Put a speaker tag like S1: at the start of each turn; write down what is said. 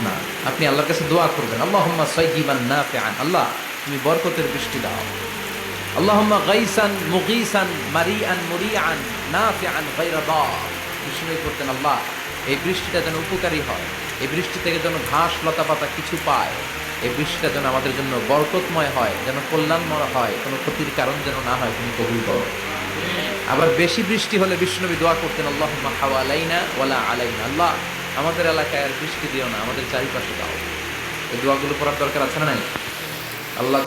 S1: না। আপনি আল্লাহর কাছে দোয়া করবেন। আল্লাহুম্মা সাইয়িবান নাফিআন। আল্লাহ, তুমি বরকতের বৃষ্টি দাও। আল্লাহুম্মা গাইসান, মুগীসান মারিআন মুরিআন নাফিআন, গায়রা দা। বিষ্ণু করতেন আল্লাহ, এই বৃষ্টিটা যেন উপকারী হয়। এই বৃষ্টি থেকে যেন ঘাস লতা পাতা কিছু পায়। এই বৃষ্টিটা যেন আমাদের জন্য বরকতময় হয়, যেন কল্যাণময় হয়, কোনো ক্ষতির কারণ যেন না হয়, তুমি কবুল করো। আবার বেশি বৃষ্টি হলে বিষ্ণুবী দোয়া করতেন আল্লাহ হাওয়ালাইনা ওয়ালা আলাইনা। আল্লাহ আমাদের এলাকায় আর বৃষ্টি দিও না, আমাদের চারিপাশে দাও। এই দোয়াগুলো পড়ার দরকার আছে না নাই? আল্লাহ